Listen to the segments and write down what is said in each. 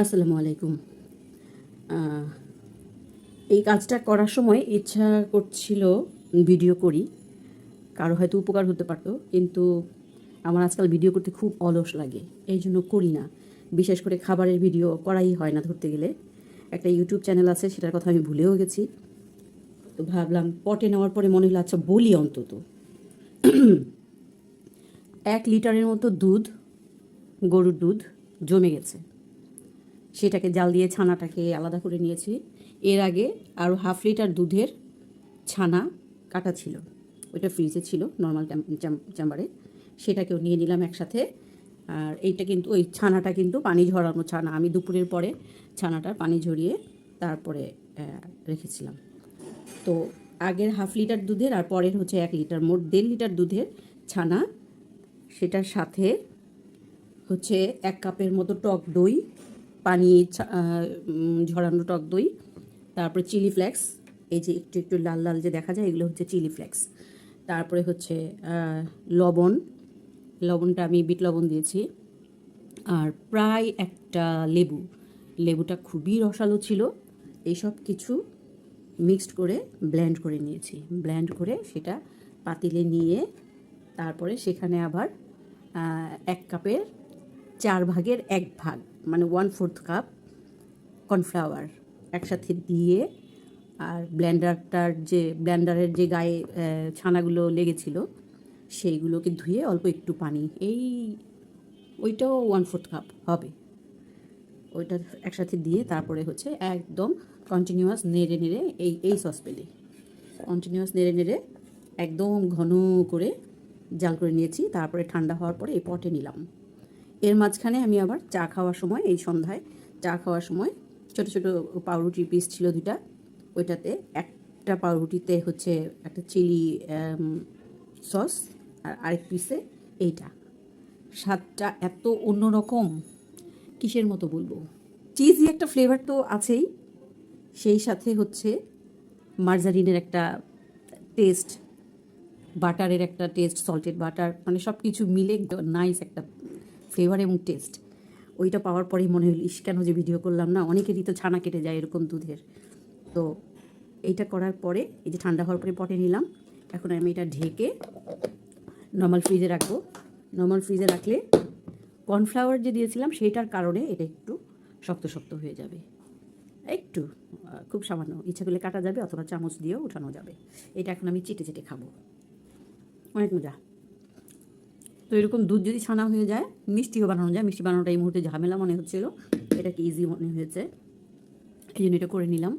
আসসালামু আলাইকুম। এই কাজটা করার সময় ইচ্ছা করছিল ভিডিও করি। কারও হয়তো উপকার হতে পারতো, কিন্তু আমার আজকাল ভিডিও করতে খুব অলস লাগে এই জন্য করি না। বিশেষ করে খাবারের ভিডিও করাই হয় না ধরতে গেলে। একটা ইউটিউব চ্যানেল আছে, সেটার কথা আমি ভুলেও গেছি। তো ভাবলাম পটে নেওয়ার পরে মনে হলো আচ্ছা বলি অন্তত। এক লিটারের মতো দুধ, গরুর দুধ জমে গেছে। সেটাকে জাল দিয়ে ছানাটাকে আলাদা করে নিয়েছি। এর আগে আরও হাফ লিটার দুধের ছানা কাটা ছিল। ওইটা ফ্রিজে ছিল, নর্মাল চেম্বারে। সেটাকেও নিয়ে নিলাম একসাথে। আর এইটা কিন্তু, ওই ছানাটা কিন্তু পানি ঝরানো ছানা। আমি দুপুরের পরে ছানাটার পানি ঝরিয়ে তারপরে রেখেছিলাম। তো আগের হাফ লিটার দুধের আর পরের হচ্ছে এক লিটার। মোট দেড় লিটার দুধের ছানা। সেটার সাথে হচ্ছে এক কাপের মতো টক দই পানি ঝরানো টক দই, তারপরে চিলি ফ্লেক্স, এই যে একটু একটু লাল লাল যে দেখা যায়, এগুলো হচ্ছে চিলি ফ্লেক্স। তারপরে হচ্ছে লবণ, লবণটা আমি বিট লবণ দিয়েছি। আর প্রায় একটা লেবু, লেবুটা খুবই রসালো ছিল। এইসব কিছু মিক্সড করে ব্লেন্ড করে নিয়েছি। ব্লেন্ড করে সেটা পাতিলে নিয়ে, তারপরে সেখানে আবার এক কাপের চার ভাগের এক ভাগ মানে ওয়ান ফোর্থ কাপ কর্নফ্লাওয়ার একসাথে দিয়ে আর ব্ল্যান্ডারটার যে ব্ল্যান্ডারের যে গায়ে ছানাগুলো লেগেছিল, সেইগুলোকে ধুয়ে অল্প একটু পানি, এই, ওইটাও ওয়ান ফোর্থ কাপ হবে। ওইটা একসাথে দিয়ে তারপরে হচ্ছে একদম কন্টিনিউয়াস নেড়ে নেড়ে এই এই সসপেলে কন্টিনিউয়াস নেড়ে নেড়ে একদম ঘন করে জাল করে নিয়েছি, তারপরে ঠান্ডা হওয়ার পরে এই পটে নিলাম। এর মাঝখানে আমি আবার চা খাওয়ার সময়, এই সন্ধ্যায় চা খাওয়ার সময় ছোট ছোট পাউরুটির পিস ছিল দুটা ওইটাতে একটা পাউরুটিতে হচ্ছে একটা চিলি সস আর আরেক পিসে এইটা। স্বাদটা এত অন্যরকম, কিসের মতো বলব? চিজি একটা ফ্লেভার তো আছেই। সেই সাথে হচ্ছে মার্জারিনের একটা টেস্ট বাটারের একটা টেস্ট সল্টেড বাটার মানে সব কিছু মিলে নাইস একটা ফ্লেভার এবং টেস্ট ওইটা পাওয়ার পরেই মনে হলো, ইস, কেন যে ভিডিও করলাম না? অনেকেরই তো ছানা কেটে যায় এরকম দুধের। তো এইটা করার পরে এই যে ঠান্ডা হওয়ার পরে পটে নিলাম। এখন আমি এটা ঢেকে নর্মাল ফ্রিজে রাখব। নর্মাল ফ্রিজে রাখলে কর্নফ্লাওয়ার যে দিয়েছিলাম সেইটার কারণে এটা একটু শক্ত শক্ত হয়ে যাবে। একটু খুব সামান্য। ইচ্ছা করলে কাটা যাবে অথবা চামচ দিয়েও উঠানো যাবে। এটা এখন আমি চেটে চেটে খাব। অনেক মজা। তো এরকম দুধ যদি ছানা হয়ে যায়, মিষ্টিও বানানো যায়। মিষ্টি বানানোটা এই মুহূর্তে ঝামেলা মনে হচ্ছিল। এটাকে ইজি মনে হয়েছে। এই জন্য এটা করে নিলাম।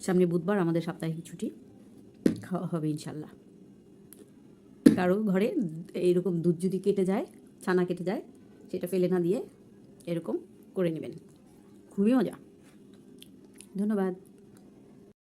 সামনে বুধবার, আমাদের সাপ্তাহিক ছুটি। খাওয়া হবে ইনশাল্লাহ। কারও ঘরে এইরকম দুধ যদি কেটে যায়, ছানা কেটে যায়, সেটা ফেলে না দিয়ে এরকম করে নেবেন। খুবই মজা। ধন্যবাদ।